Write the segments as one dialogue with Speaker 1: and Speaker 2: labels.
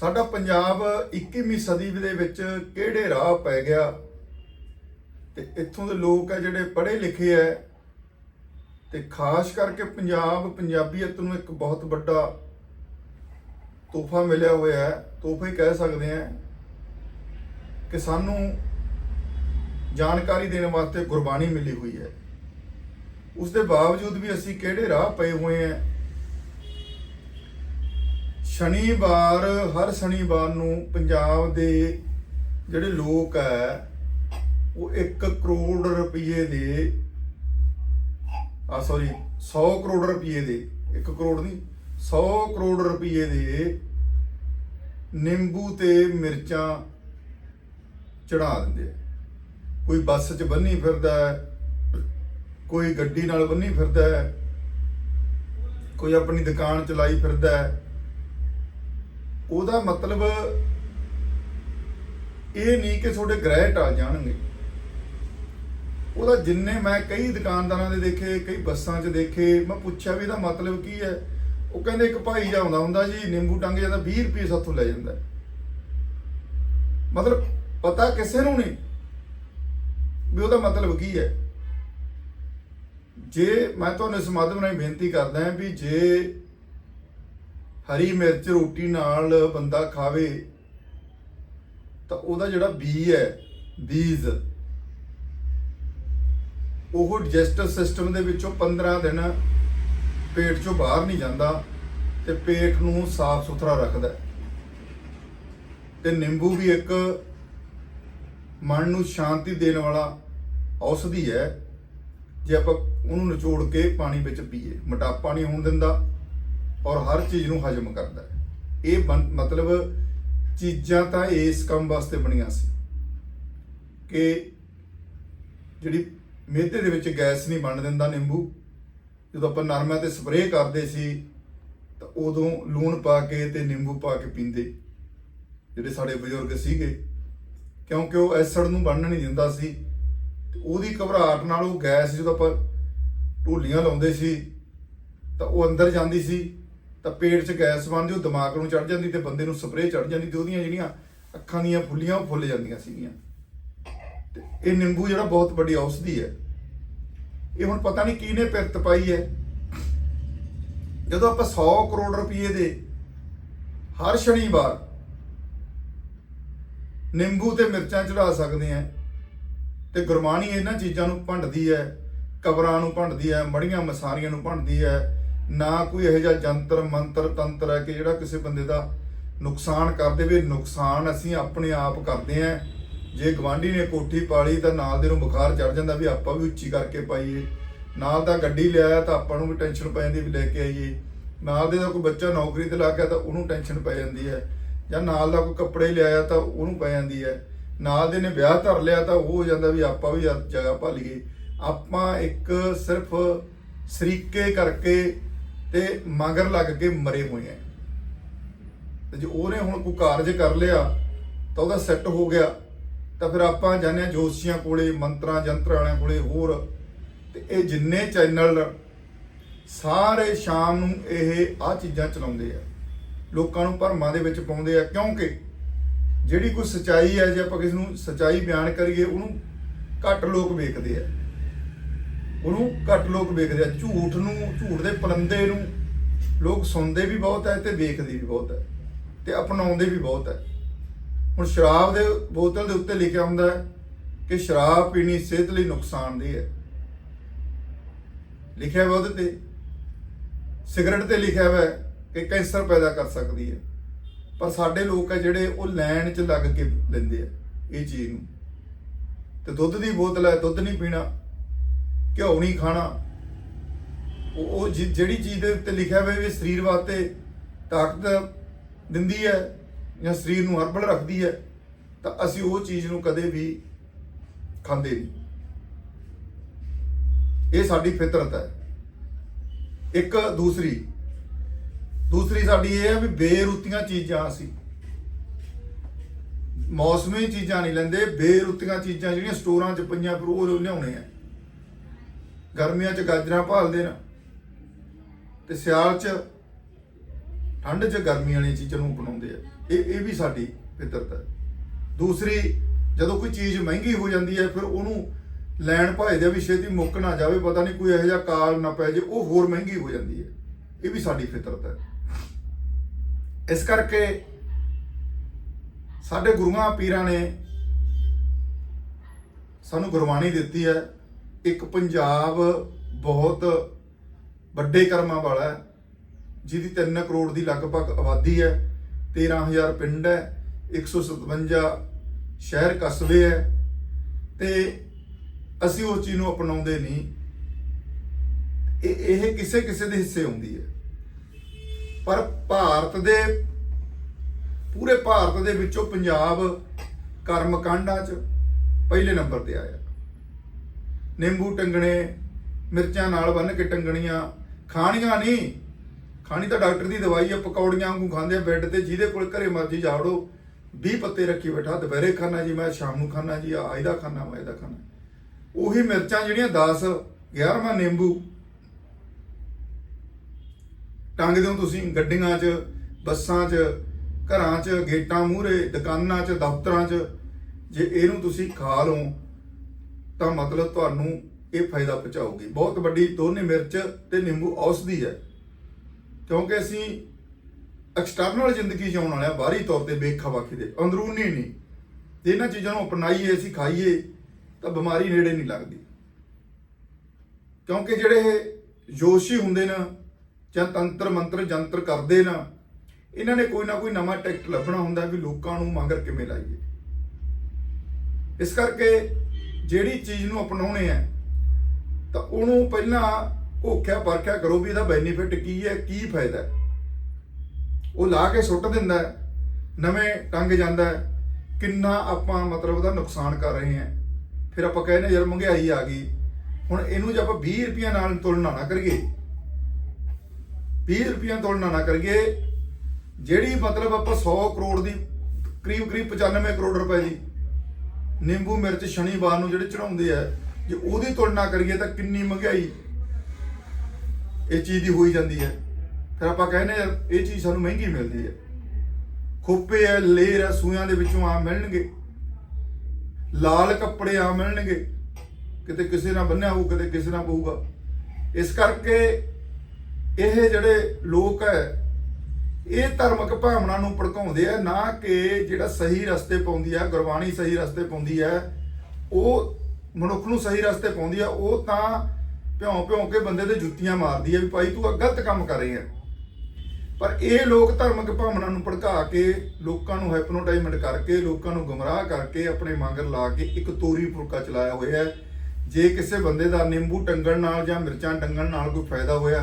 Speaker 1: ਸਾਡਾ ਪੰਜਾਬ 21ਵੀਂ ਸਦੀ ਦੇ ਵਿੱਚ ਕਿਹੜੇ ਰਾਹ ਪੈ ਗਿਆ? ਤੇ ਇੱਥੋਂ ਦੇ ਲੋਕ ਆ ਜਿਹੜੇ ਪੜ੍ਹੇ ਲਿਖੇ ਐ ਤੇ ਖਾਸ ਕਰਕੇ ਪੰਜਾਬ, ਪੰਜਾਬੀਅਤ ਨੂੰ ਇੱਕ ਬਹੁਤ ਵੱਡਾ ਤੋਹਫਾ ਮਿਲਿਆ ਹੋਇਆ ਹੈ। ਤੋਹਫਾ ਹੀ ਕਹਿ ਸਕਦੇ ਆ ਕਿ ਸਾਨੂੰ ਜਾਣਕਾਰੀ ਦੇਣ ਵਾਸਤੇ ਗੁਰਬਾਣੀ ਮਿਲੀ ਹੋਈ ਹੈ। ਉਸ ਦੇ ਬਾਵਜੂਦ ਵੀ ਅਸੀਂ ਕਿਹੜੇ ਰਾਹ ਪਏ ਹੋਏ ਆ ਸ਼ਨੀਵਾਰ, ਹਰ ਸ਼ਨੀਵਾਰ ਨੂੰ ਪੰਜਾਬ ਦੇ ਜਿਹੜੇ ਲੋਕ ਹੈ ਉਹ 1 ਕਰੋੜ ਰੁਪਏ ਦੇ ਆ ਸੌਰੀ 100 ਕਰੋੜ ਰੁਪਏ ਦੇ 1 ਕਰੋੜ ਨਹੀਂ 100 ਕਰੋੜ ਰੁਪਏ ਦੇ ਨਿੰਬੂ ਤੇ ਮਿਰਚਾਂ ਚੜਾ ਦਿੰਦੇ ਕੋਈ ਬੱਸ 'ਚ ਬੰਨੀ ਫਿਰਦਾ ਕੋਈ ਗੱਡੀ ਨਾਲ ਬੰਨੀ ਫਿਰਦਾ ਕੋਈ ਆਪਣੀ ਦੁਕਾਨ ਚਲਾਈ ਫਿਰਦਾ ਉਹਦਾ ਮਤਲਬ ਇਹ ਨਹੀਂ ਕਿ ਤੁਹਾਡੇ ਗ੍ਰਹਿ ਟਲ ਜਾਣਗੇ। ਉਹਦਾ ਜਿੰਨੇ ਮੈਂ ਕਈ ਦੁਕਾਨਦਾਰਾਂ ਦੇ ਦੇਖੇ, ਕਈ ਬੱਸਾਂ 'ਚ ਦੇਖੇ, ਮੈਂ ਪੁੱਛਿਆ ਵੀ ਇਹਦਾ ਮਤਲਬ ਕੀ ਹੈ? ਉਹ ਕਹਿੰਦੇ ਇੱਕ ਭਾਈ ਜਾਉਂਦਾ ਹੁੰਦਾ ਜੀ, ਨਿੰਬੂ ਟੰਗ ਜਾਂਦਾ 20 ਰੁਪਏ ਸਾਥੋਂ ਲੈ ਜਾਂਦਾ। ਮਤਲਬ ਪਤਾ ਕਿਸੇ ਨੂੰ ਨਹੀਂ ਵੀ ਉਹਦਾ ਮਤਲਬ ਕੀ ਹੈ। ਜੇ ਮੈਂ ਤੁਹਾਨੂੰ ਇਸ ਮਾਧਿਅਮ ਰਾਹੀਂ ਬੇਨਤੀ ਕਰਦਾ ਹਾਂ ਵੀ ਜੇ ਹਰੀ ਮਿਰਚ ਰੋਟੀ ਨਾਲ ਬੰਦਾ ਖਾਵੇ, ਤਾਂ ਉਹਦਾ ਜਿਹੜਾ ਬੀ ਹੈ ਬੀਜ ਉਹ ਡਿਜੈਸਟਿਵ ਸਿਸਟਮ ਦੇ ਵਿੱਚੋਂ 15 ਦਿਨ ਪੇਟ ਚੋਂ ਬਾਹਰ ਨਹੀਂ ਜਾਂਦਾ ਤੇ ਪੇਟ ਨੂੰ ਸਾਫ਼ ਸੁਥਰਾ ਰੱਖਦਾ ਹੈ। ਤੇ ਨਿੰਬੂ ਵੀ ਇੱਕ ਮਨ ਨੂੰ ਸ਼ਾਂਤੀ ਦੇਣ ਵਾਲਾ ਔਸ਼ਧੀ ਹੈ ਜੇ ਆਪਾਂ ਉਹਨੂੰ ਨਿਚੋੜ ਕੇ ਪਾਣੀ ਵਿੱਚ ਪੀਏ, ਮੋਟਾਪਾ ਨਹੀਂ ਹੋਣ ਦਿੰਦਾ ਔਰ ਹਰ ਚੀਜ਼ ਨੂੰ ਹਜਮ ਕਰਦਾ ਹੈ। ਇਹ ਬਨ- ਮਤਲਬ ਚੀਜ਼ਾਂ ਤਾਂ ਇਸ ਕੰਮ ਵਾਸਤੇ ਬਣੀਆਂ ਸੀ ਕਿ ਜਿਹੜੀ ਮਿਹਦੇ ਦੇ ਵਿੱਚ ਗੈਸ ਨਹੀਂ ਬਣ ਦਿੰਦਾ ਨਿੰਬੂ। ਜਦੋਂ ਆਪਾਂ ਨਰਮਿਆਂ ਤੇ ਸਪਰੇਅ ਕਰਦੇ ਸੀ, ਤਾਂ ਉਦੋਂ ਲੂਣ ਪਾ ਕੇ ਤੇ ਨਿੰਬੂ ਪਾ ਕੇ ਪੀਂਦੇ। ਜਿਹੜੇ ਸਾਡੇ ਬਜ਼ੁਰਗ ਸੀਗੇ, ਕਿਉਂਕਿ ਉਹ ਐਸਿਡ ਨੂੰ ਬਣਨ ਨਹੀਂ ਦਿੰਦਾ ਸੀ, ਤੇ ਉਹਦੀ ਘਬਰਾਹਟ ਨਾਲ ਉਹ ਗੈਸ ਜਦੋਂ ਆਪਾਂ ਢੋਲੀਆਂ ਲਾਉਂਦੇ ਸੀ, ਤਾਂ ਉਹ ਅੰਦਰ ਜਾਂਦੀ ਸੀ। ਤਾਂ ਪੇਟ 'ਚ ਗੈਸ ਬਣਦੀ ਉਹ ਦਿਮਾਗ ਨੂੰ ਚੜ ਜਾਂਦੀ ਤੇ ਬੰਦੇ ਨੂੰ ਸਪਰੇਅ ਚੜ ਜਾਂਦੀ ਤੇ ਉਹਦੀਆਂ ਜਿਹੜੀਆਂ ਅੱਖਾਂ ਦੀਆਂ ਫੁੱਲੀਆਂ ਉਹ ਫੁੱਲ ਜਾਂਦੀਆਂ ਸੀਗੀਆਂ। ਤੇ ਇਹ ਨਿੰਬੂ ਜਿਹੜਾ ਬਹੁਤ ਵੱਡੀ ਔਸ਼ਧੀ ਹੈ। ਇਹ ਹੁਣ ਪਤਾ ਨਹੀਂ ਕਿਹਨੇ ਪਿਰਤ ਪਾਈ ਹੈ। ਜਦੋਂ ਆਪਾਂ 100 ਕਰੋੜ ਰੁਪਏ ਦੇ ਹਰ ਸ਼ਨੀਵਾਰ ਨਿੰਬੂ ਤੇ ਮਿਰਚਾਂ ਚੜਾ ਸਕਦੇ ਆ ਤੇ ਗੁਰਬਾਣੀ ਇਹਨਾਂ ਚੀਜ਼ਾਂ ਨੂੰ ਭੰਡਦੀ ਹੈ, ਕਬਰਾਂ ਨੂੰ ਭੰਡਦੀ ਹੈ, ਮੜੀਆਂ ਮਸਾਰੀਆਂ ਨੂੰ ਭੰਡਦੀ ਹੈ ਨਾ ਕੋਈ ਇਹੋ ਜਿਹਾ ਜੰਤਰ, ਮੰਤਰ, ਤੰਤਰ ਹੈ ਕਿ ਜਿਹੜਾ ਕਿਸੇ ਬੰਦੇ ਦਾ ਨੁਕਸਾਨ ਕਰ ਦੇਵੇ। ਨੁਕਸਾਨ ਅਸੀਂ ਆਪਣੇ ਆਪ ਕਰਦੇ ਆਂ ਜੇ ਗਵਾਂਢੀ ਨੇ ਕੋਠੀ ਪਾਲੀ ਤਾਂ ਨਾਲ ਦੇ ਨੂੰ ਬੁਖਾਰ ਚੜ ਜਾਂਦਾ ਵੀ ਆਪਾਂ ਵੀ ਉੱਚੀ ਕਰਕੇ ਪਾਈਏ। ਨਾਲ ਦਾ ਗੱਡੀ ਲਿਆਇਆ ਤਾਂ ਆਪਾਂ ਨੂੰ ਵੀ ਟੈਨਸ਼ਨ ਪੈ ਜਾਂਦੀ ਵੀ ਲੈ ਕੇ ਆਈਏ। ਨਾਲ ਦੇ ਦਾ ਕੋਈ ਬੱਚਾ ਨੌਕਰੀ ਤੇ ਲੱਗ ਗਿਆ ਤਾਂ ਉਹਨੂੰ ਟੈਨਸ਼ਨ ਪੈ ਜਾਂਦੀ ਹੈ। ਜਾਂ ਨਾਲ ਦਾ ਕੋਈ ਕੱਪੜੇ ਲਿਆਇਆ ਤਾਂ ਉਹਨੂੰ ਪੈ ਜਾਂਦੀ ਹੈ। ਨਾਲ ਦੇ ਨੇ ਵਿਆਹ ਧਰ ਲਿਆ ਤਾਂ ਉਹ ਹੋ ਜਾਂਦਾ ਵੀ ਆਪਾਂ ਵੀ ਜਗ੍ਹਾ ਭਾਲੀਏ ਆਪਾਂ ਇੱਕ ਸਿਰਫ ਸਰੀਕੇ ਕਰਕੇ ਤੇ ਮਗਰ ਲੱਗ ਕੇ ਮਰੇ ਹੋਏ ਆ ਤੇ ਜੇ ਉਹਨੇ ਹੁਣ ਕੋਈ ਕਾਰਜ ਕਰ ਲਿਆ, ਤਾਂ ਉਹਦਾ ਸੈੱਟ ਹੋ ਗਿਆ। ਤਾਂ ਫਿਰ ਆਪਾਂ ਜਾਂਦੇ ਹਾਂ ਜੋਤਸ਼ੀਆਂ ਕੋਲੇ, ਮੰਤਰਾਂ ਜੰਤਰ ਵਾਲਿਆਂ ਕੋਲੇ ਹੋਰ। ਤੇ ਇਹ ਜਿੰਨੇ ਚੈਨਲ, ਸਾਰੇ ਸ਼ਾਮ ਨੂੰ ਇਹ ਆ ਚੀਜ਼ਾਂ ਚਲਾਉਂਦੇ ਆ। ਲੋਕਾਂ ਨੂੰ ਭਰਮਾਂ ਦੇ ਵਿੱਚ ਪਾਉਂਦੇ ਆ, ਕਿਉਂਕਿ ਜਿਹੜੀ ਕੋਈ ਸਚਾਈ ਹੈ, ਜੇ ਆਪਾਂ ਕਿਸੇ ਨੂੰ ਸਚਾਈ ਬਿਆਨ ਕਰੀਏ, ਉਹਨੂੰ ਘੱਟ ਲੋਕ ਵੇਖਦੇ ਆ। ਉਹਨੂੰ ਘੱਟ ਲੋਕ ਵੇਖਦੇ ਆ, ਝੂਠ ਨੂੰ, ਝੂਠ ਦੇ ਪਲੰਦੇ ਨੂੰ। ਲੋਕ ਸੁਣਦੇ ਵੀ ਬਹੁਤ ਹੈ ਤੇ ਵੇਖਦੇ ਵੀ ਬਹੁਤ ਹੈ ਤੇ ਅਪਣਾਉਂਦੇ ਵੀ ਬਹੁਤ ਹੈ ਹੁਣ ਸ਼ਰਾਬ ਦੇ ਬੋਤਲ ਦੇ ਉੱਤੇ ਲਿਖਿਆ ਹੁੰਦਾ ਹੈ ਕਿ ਸ਼ਰਾਬ ਪੀਣੀ ਸਿਹਤ ਲਈ ਨੁਕਸਾਨਦੇਹ ਹੈ। ਲਿਖਿਆ ਹੋਇਆ ਉਹਦੇ ਤੇ। ਸਿਗਰਟ ਤੇ ਲਿਖਿਆ ਹੋਇਆ ਕਿ ਕੈਂਸਰ ਪੈਦਾ ਕਰ ਸਕਦੀ ਹੈ। ਪਰ ਸਾਡੇ ਲੋਕ ਆ ਜਿਹੜੇ ਉਹ ਲੈਣ 'ਚ ਲੱਗ ਕੇ ਲੈਂਦੇ ਆ ਇਹ ਚੀਜ਼ ਨੂੰ। ਤੇ ਦੁੱਧ ਦੀ ਬੋਤਲ ਹੈ, ਦੁੱਧ ਨਹੀਂ ਪੀਣਾ। ਘਿਓ ਨਹੀਂ ਖਾਣਾ। ਉਹ ਜਿ- ਜਿਹੜੀ ਚੀਜ਼ ਦੇ ਉੱਤੇ ਲਿਖਿਆ ਹੋਇਆ ਵੀ ਸਰੀਰ ਵਾਸਤੇ ਤਾਕਤ ਦਿੰਦੀ ਹੈ ਜਾਂ ਸਰੀਰ ਨੂੰ ਹਰਬਲ ਰੱਖਦੀ ਹੈ, ਤਾਂ ਅਸੀਂ ਉਹ ਚੀਜ਼ ਨੂੰ ਕਦੇ ਵੀ ਖਾਂਦੇ ਨਹੀਂ। ਇਹ ਸਾਡੀ ਫਿਤਰਤ ਹੈ। ਇੱਕ ਦੂਸਰੀ। ਦੂਸਰੀ ਸਾਡੀ ਇਹ ਹੈ ਵੀ ਬੇਰੁੱਤੀਆਂ ਚੀਜ਼ਾਂ ਅਸੀਂ ਮੌਸਮੀ ਚੀਜ਼ਾਂ ਨਹੀਂ ਲੈਂਦੇ, ਬੇਰੁੱਤੀਆਂ ਚੀਜ਼ਾਂ ਜਿਹੜੀਆਂ ਸਟੋਰਾਂ 'ਚ ਪਈਆਂ, ਫਿਰ ਉਹ ਲਿਆਉਣੇ ਆ। ਗਰਮੀਆਂ 'ਚ ਗਾਜਰਾਂ ਭਾਲਦੇ ਨੇ ਤੇ ਸਿਆਲ 'ਚ ਠੰਡ 'ਚ ਗਰਮੀ ਵਾਲੀਆਂ ਚੀਜ਼ਾਂ ਨੂੰ ਅਪਣਾਉਂਦੇ ਆ। ਇਹ ਇਹ ਵੀ ਸਾਡੀ ਫਿਤਰਤ ਹੈ। ਦੂਸਰੀ, ਜਦੋਂ ਕੋਈ ਚੀਜ਼ ਮਹਿੰਗੀ ਹੋ ਜਾਂਦੀ ਹੈ, ਫਿਰ ਉਹਨੂੰ ਲੈਣ ਭਾਏ ਦੇ ਵੀ ਛੇਤੀ ਮੁੱਕ ਨਾ ਜਾਵੇ, ਪਤਾ ਨਹੀਂ ਕੋਈ ਇਹੋ ਜਿਹਾ ਕਾਲ ਨਾ ਪੈ ਜੇ, ਉਹ ਹੋਰ ਮਹਿੰਗੀ ਹੋ ਜਾਂਦੀ ਹੈ। ਇਹ ਵੀ ਸਾਡੀ ਫਿਤਰਤ ਹੈ। ਇਸ ਕਰਕੇ ਸਾਡੇ ਗੁਰੂਆਂ, ਪੀਰਾਂ ਨੇ ਸਾਨੂੰ ਗੁਰਬਾਣੀ ਦਿੱਤੀ ਹੈ। ਇੱਕ ਪੰਜਾਬ ਬਹੁਤ ਵੱਡੇ ਕਰਮਾਂ ਵਾਲਾ ਹੈ, ਜਿਹਦੀ 3 ਕਰੋੜ ਦੀ ਲਗਭਗ ਆਬਾਦੀ ਹੈ 13000 ਪਿੰਡ ਹੈ 157 ਸ਼ਹਿਰ ਕਸਬੇ ਹੈ, ਤੇ ਅਸੀਂ ਉਸ ਚੀਜ਼ ਨੂੰ ਅਪਣਾਉਂਦੇ ਨਹੀਂ। ਇਹ ਇਹ ਕਿਸੇ ਕਿਸੇ ਦੇ ਹਿੱਸੇ ਹੁੰਦੀ ਹੈ। ਪਰ ਭਾਰਤ ਦੇ, ਪੂਰੇ ਭਾਰਤ ਦੇ ਵਿੱਚੋਂ ਪੰਜਾਬ ਕਰਮ ਕਾਂਡਾਂ 'ਚ ਪਹਿਲੇ ਨੰਬਰ ਤੇ ਆਇਆ। ਨਿੰਬੂ ਟੰਗਣੇ, ਮਿਰਚਾਂ ਨਾਲ ਬੰਨ ਕੇ ਟੰਗਣੀਆਂ। ਖਾਣੀਆਂ ਨਹੀਂ। ਖਾਣੀ ਤਾਂ ਡਾਕਟਰ ਦੀ ਦਵਾਈ ਆ, ਪਕੌੜੀਆਂ ਵਾਂਗੂ ਖਾਂਦੇ ਆ ਬੈੱਡ ਤੇ, ਜਿਹਦੇ ਕੋਲ ਘਰੇ ਮਰਜ਼ੀ ਜਾੜੋ 20 ਪੱਤੇ ਰੱਖੀ ਬੈਠਾ, ਦੁਪਹਿਰੇ ਖਾਣਾ ਜੀ, ਮੈਂ ਸ਼ਾਮ ਨੂੰ ਖਾਣਾ ਜੀ ਆ ਇਹਦਾ ਖਾਣਾ ਮੈਂ ਇਹਦਾ ਖਾਣਾ ਉਹੀ ਮਿਰਚਾਂ ਜਿਹੜੀਆਂ 10 11ਵਾਂ ਨਿੰਬੂ। ਟੰਗਦੇ ਹੋ ਤੁਸੀਂ ਗੱਡੀਆਂ 'ਚ, ਬੱਸਾਂ 'ਚ, ਘਰਾਂ 'ਚ, ਗੇਟਾਂ ਮੂਹਰੇ, ਦੁਕਾਨਾਂ 'ਚ, ਦਫ਼ਤਰਾਂ 'ਚ। ਜੇ ਇਹਨੂੰ ਤੁਸੀਂ ਖਾ ਲਓ ਤਾਂ ਮਤਲਬ ਤੁਹਾਨੂੰ ਇਹ ਫਾਇਦਾ ਪਹੁੰਚਾਊਗੀ। ਬਹੁਤ ਵੱਡੀ ਦੋਨੇ ਮਿਰਚ ਤੇ ਨਿੰਬੂ ਔਸ਼ਧੀ ਹੈ। ਕਿਉਂਕਿ ਅਸੀਂ ਐਕਸਟਰਨਲ ਜ਼ਿੰਦਗੀ ਜਿਉਣ ਵਾਲੇ ਬਾਹਰੀ ਤੌਰ ਤੇ ਬੇਖਵਾਖੀ ਦੇ, ਅੰਦਰੂਨੀ ਨਹੀਂ। ਜੇ ਇਹਨਾਂ ਚੀਜ਼ਾਂ ਨੂੰ ਅਪਣਾਈਏ, ਅਸੀਂ ਖਾਈਏ, ਤਾਂ ਬਿਮਾਰੀ ਨੇੜੇ ਨਹੀਂ ਲੱਗਦੀ। ਕਿਉਂਕਿ ਜਿਹੜੇ ਜੋਸ਼ੀ ਹੁੰਦੇ ਨੇ, ਜਾਂ ਤੰਤਰ ਮੰਤਰ ਜੰਤਰ ਕਰਦੇ ਨਾ, ਇਹਨਾਂ ਨੇ ਕੋਈ ਨਾ ਕੋਈ ਨਵਾਂ ਟੈਕਟ ਲੱਭਣਾ ਹੁੰਦਾ ਵੀ ਲੋਕਾਂ ਨੂੰ ਮੰਗਰ ਕਿਵੇਂ ਲਾਈਏ। ਇਸ ਕਰਕੇ ਜਿਹੜੀ ਚੀਜ਼ ਨੂੰ ਅਪਣਾਉਣੇ ਆ, ਤਾਂ ਉਹਨੂੰ ਪਹਿਲਾਂ ਭੋਖਿਆ ਪਰਖਿਆ ਕਰੋ ਵੀ ਇਹਦਾ ਬੈਨੀਫਿਟ ਕੀ ਹੈ, ਕੀ ਫਾਇਦਾ ਉਹ ਲਾ ਕੇ ਸੁੱਟ ਦਿੰਦਾ ਨਵੇਂ ਟੰਗ ਜਾਂਦਾ ਕਿੰਨਾ ਆਪਾਂ ਮਤਲਬ ਉਹਦਾ ਨੁਕਸਾਨ ਕਰ ਰਹੇ ਹਾਂ। ਫਿਰ ਆਪਾਂ ਕਹਿੰਦੇ ਯਾਰ ਮਹਿੰਗਾਈ ਆ ਗਈ, ਹੁਣ ਇਹਨੂੰ ਜੇ ਆਪਾਂ 20 ਰੁਪਈਆ ਨਾਲ ਤੁਲਨਾ ਨਾ ਕਰੀਏ 20 ਰੁਪਈਆ ਤੁਲਨਾ ਨਾ ਕਰੀਏ, ਜਿਹੜੀ ਮਤਲਬ ਆਪਾਂ 100 ਕਰੋੜ ਦੀ ਕਰੀਬ ਕਰੀਬ 95 ਕਰੋੜ ਰੁਪਏ ਦੀ ਨਿੰਬੂ ਮਿਰਚ ਸ਼ਨੀਵਾਰ ਨੂੰ ਜਿਹੜੇ ਚੜਾਉਂਦੇ ਆ, ਜੇ ਉਹਦੀ ਤੁਲਨਾ ਕਰੀਏ ਤਾਂ ਕਿੰਨੀ ਮਹਿੰਗਾਈ ਇਹ ਚੀਜ਼ ਦੀ ਹੋਈ ਜਾਂਦੀ ਹੈ। ਫਿਰ ਆਪਾਂ ਕਹਿੰਦੇ ਯਾਰ, ਇਹ ਚੀਜ਼ ਸਾਨੂੰ ਮਹਿੰਗੀ ਮਿਲਦੀ ਹੈ। ਖੋਪੇ ਆ ਲੇਰ ਆ ਸੂਆਂ ਦੇ ਵਿੱਚੋਂ ਆ ਮਿਲਣਗੇ। ਲਾਲ ਕੱਪੜੇ ਆ ਮਿਲਣਗੇ। ਕਿਤੇ ਕਿਸੇ ਨਾਲ ਬੰਨਿਆ ਹੋਊ, ਕਿਤੇ ਕਿਸੇ ਨਾਲ ਪਊਗਾ। ਇਸ ਕਰਕੇ ਇਹ ਜਿਹੜੇ ਲੋਕ ਹੈ ਇਹ ਧਾਰਮਿਕ ਭਾਵਨਾ ਨੂੰ ਭੜਕਾਉਂਦੇ ਆ, ਨਾ ਕਿ ਜਿਹੜਾ ਸਹੀ ਰਸਤੇ ਪਾਉਂਦੀ ਆ, ਗੁਰਬਾਣੀ ਸਹੀ ਰਸਤੇ ਪਾਉਂਦੀ ਆ, ਉਹ ਮਨੁੱਖ ਨੂੰ ਸਹੀ ਰਸਤੇ ਪਾਉਂਦੀ ਆ, ਉਹ ਤਾਂ ਭਿਉਂ ਭਿਉਂ ਕੇ ਬੰਦੇ ਦੇ ਜੁੱਤੀਆਂ ਮਾਰਦੀ ਆ ਵੀ ਭਾਈ ਤੂੰ ਆ ਗਲਤ ਕੰਮ ਕਰ ਰਹੀ ਹੈ ਪਰ ਇਹ ਲੋਕ ਧਾਰਮਿਕ ਭਾਵਨਾ ਨੂੰ ਭੜਕਾ ਕੇ ਲੋਕਾਂ ਨੂੰ ਹੈਪਨੋਟਾਈਜ਼ਮੈਂਟ ਕਰਕੇ, ਲੋਕਾਂ ਨੂੰ ਗੁੰਮਰਾਹ ਕਰਕੇ ਆਪਣੇ ਮੰਗਰ ਲਾ ਕੇ ਇੱਕ ਤੋਰੀ ਫੁਲਕਾ ਚਲਾਇਆ ਹੋਇਆ ਹੈ। ਜੇ ਕਿਸੇ ਬੰਦੇ ਦਾ ਨਿੰਬੂ ਟੰਗਣ ਨਾਲ ਜਾਂ ਮਿਰਚਾਂ ਟੰਗਣ ਨਾਲ ਕੋਈ ਫਾਇਦਾ ਹੋਇਆ,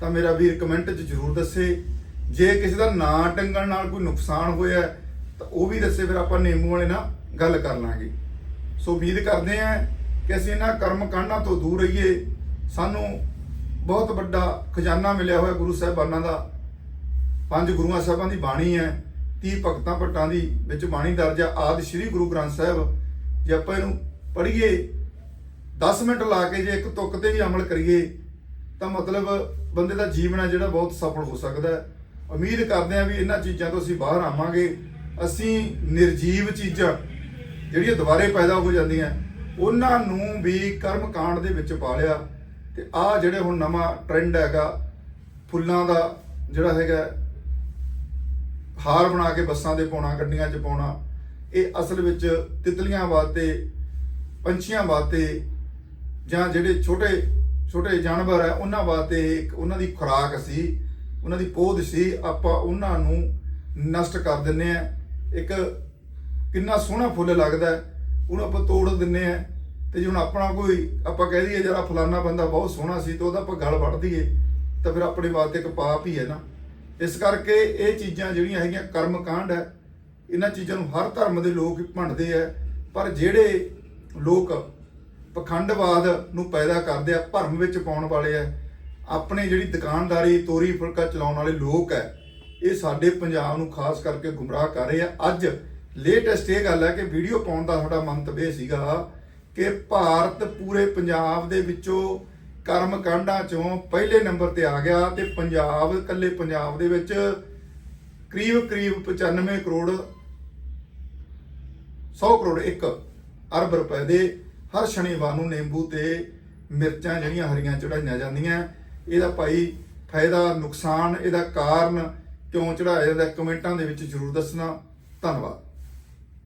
Speaker 1: ਤਾਂ ਮੇਰਾ ਵੀਰ ਕਮੈਂਟ 'ਚ ਜ਼ਰੂਰ ਦੱਸੇ। ਜੇ ਕਿਸੇ ਦਾ ਨਾਂ ਟੰਗਣ ਨਾਲ ਕੋਈ ਨੁਕਸਾਨ ਹੋਇਆ ਤਾਂ ਉਹ ਵੀ ਦੱਸੇ ਫਿਰ ਆਪਾਂ ਨੇਮੂ ਵਾਲੇ ਨਾਲ ਗੱਲ ਕਰ ਲਾਂਗੇ। ਸੋ ਉਮੀਦ ਕਰਦੇ ਆਂ ਕਿ ਅਸੀਂ ਇਹਨਾਂ ਕਰਮ ਕਾਂਡਾਂ ਤੋਂ ਦੂਰ ਰਹੀਏ। ਸਾਨੂੰ ਬਹੁਤ ਵੱਡਾ ਖਜ਼ਾਨਾ ਮਿਲਿਆ ਹੋਇਆ ਗੁਰੂ ਸਾਹਿਬਾਨਾਂ ਦਾ। ਪੰਜ ਗੁਰੂਆਂ ਸਾਹਿਬਾਂ ਦੀ ਬਾਣੀ ਹੈ 30 ਭਗਤਾਂ ਭੱਟਾਂ ਦੀ ਵਿੱਚ ਬਾਣੀ ਦਰਜ ਆ। ਆਦਿ ਸ੍ਰੀ ਗੁਰੂ ਗ੍ਰੰਥ ਸਾਹਿਬ, ਜੇ ਆਪਾਂ ਇਹਨੂੰ ਪੜ੍ਹੀਏ 10 ਮਿੰਟ ਲਾ ਕੇ ਜੇ ਇੱਕ ਤੁਕ ਤੇ ਵੀ ਅਮਲ ਕਰੀਏ, ਤਾਂ ਮਤਲਬ ਬੰਦੇ ਦਾ ਜੀਵਨ ਹੈ ਜਿਹੜਾ ਬਹੁਤ ਸਫਲ ਹੋ ਸਕਦਾ ਹੈ। ਉਮੀਦ ਕਰਦੇ ਹਾਂ ਵੀ ਇਹਨਾਂ ਚੀਜ਼ਾਂ ਤੋਂ ਅਸੀਂ ਬਾਹਰ ਆਵਾਂਗੇ। ਅਸੀਂ ਨਿਰਜੀਵ ਚੀਜ਼ਾਂ ਜਿਹੜੀਆਂ ਦੁਬਾਰੇ ਪੈਦਾ ਹੋ ਜਾਂਦੀਆਂ, ਉਹਨਾਂ ਨੂੰ ਵੀ ਕਰਮ ਕਾਂਡ ਦੇ ਵਿੱਚ ਪਾ ਲਿਆ। ਤੇ ਆ ਜਿਹੜੇ ਹੁਣ ਨਵਾਂ ਟ੍ਰੈਂਡ ਹੈਗਾ, ਫੁੱਲਾਂ ਦਾ ਜਿਹੜਾ ਹੈਗਾ, ਹਾਰ ਬਣਾ ਕੇ ਬੱਸਾਂ ਦੇ ਪਾਉਣਾ, ਗੱਡੀਆਂ 'ਚ ਪਾਉਣਾ, ਇਹ ਅਸਲ ਵਿੱਚ ਤਿਤਲੀਆਂ ਵਾਸਤੇ, ਪੰਛੀਆਂ ਵਾਸਤੇ ਜਾਂ ਜਿਹੜੇ ਛੋਟੇ ਛੋਟੇ ਜਾਨਵਰ ਹੈ, ਉਹਨਾਂ ਵਾਸਤੇ ਇੱਕ ਉਹਨਾਂ ਦੀ ਖੁਰਾਕ ਸੀ। ਉਹਨਾਂ ਦੀ ਪੋਧ ਸੀ ਆਪਾਂ ਉਹਨਾਂ ਨੂੰ ਨਸ਼ਟ ਕਰ ਦਿੰਨੇ ਆ ਇੱਕ ਕਿੰਨਾ ਸੋਹਣਾ ਫੁੱਲ ਲੱਗਦਾ ਉਹਨੂੰ ਆਪਾਂ ਤੋੜ ਦਿੰਨੇ ਆ ਤੇ ਜੇ ਹੁਣ ਆਪਣਾ ਕੋਈ, ਆਪਾਂ ਕਹਿ ਦਈਏ ਜਰਾ ਫਲਾਨਾ ਬੰਦਾ ਬਹੁਤ ਸੋਹਣਾ ਸੀ, ਤੇ ਉਹਦਾ ਆਪਾਂ ਗਲ ਵੱਢ ਦਈਏ, ਤਾਂ ਫਿਰ ਆਪਣੇ ਵਾਸਤੇ ਇੱਕ ਪਾਪ ਹੀ ਹੈ ਨਾ। ਇਸ ਕਰਕੇ ਇਹ ਚੀਜ਼ਾਂ ਜਿਹੜੀਆਂ ਹੈਗੀਆਂ ਕਰਮ ਕਾਂਡ ਹੈ, ਇਹਨਾਂ ਚੀਜ਼ਾਂ ਨੂੰ ਹਰ ਧਰਮ ਦੇ ਲੋਕ ਭੰਡਦੇ ਆ। ਪਰ ਜਿਹੜੇ ਲੋਕ ਪਖੰਡਵਾਦ ਨੂੰ ਪੈਦਾ ਕਰਦੇ ਆ, ਭਰਮ ਵਿੱਚ ਪਾਉਣ ਵਾਲੇ ਆ ਆਪਣੇ ਜਿਹੜੀ ਦੁਕਾਨਦਾਰੀ, ਤੋਰੀ, ਫੁਲਕਾ ਚਲਾਉਣ ਵਾਲੇ ਲੋਕ ਹੈ, ਇਹ ਸਾਡੇ ਪੰਜਾਬ ਨੂੰ ਖਾਸ ਕਰਕੇ ਗੁੰਮਰਾਹ ਕਰ ਰਹੇ ਆ। ਅੱਜ ਲੇਟੈਸਟ ਇਹ ਗੱਲ ਹੈ ਕਿ ਵੀਡੀਓ ਪਾਉਣ ਦਾ ਸਾਡਾ ਮੰਤਵ ਇਹ ਸੀਗਾ ਕਿ ਭਾਰਤ ਪੂਰੇ ਪੰਜਾਬ ਦੇ ਵਿੱਚੋਂ ਕਰਮ ਕਾਂਡਾਂ ਚੋਂ ਪਹਿਲੇ ਨੰਬਰ ਤੇ ਆ ਗਿਆ ਤੇ ਪੰਜਾਬ, ਇਕੱਲੇ ਪੰਜਾਬ ਦੇ ਵਿੱਚ ਕਰੀਬ ਕਰੀਬ 95 ਕਰੋੜ 100 ਕਰੋੜ 1 ਅਰਬ ਰੁਪਏ ਦੇ ਹਰ ਸ਼ਨੀਵਾਰ ਨੂੰ ਨਿੰਬੂ ਤੇ ਮਿਰਚਾਂ ਜਿਹੜੀਆਂ ਹਰੀਆਂ ਚੜਾਈਆਂ ਜਾਂਦੀਆਂ। ਇਹਦਾ ਭਾਈ ਫਾਇਦਾ, ਨੁਕਸਾਨ, ਇਹਦਾ ਕਾਰਨ ਕਿਉਂ ਚੜਾਇਆ ਜਾਂਦਾ ਕਮੈਂਟਾਂ ਦੇ ਵਿੱਚ ਜ਼ਰੂਰ ਦੱਸਣਾ। ਧੰਨਵਾਦ।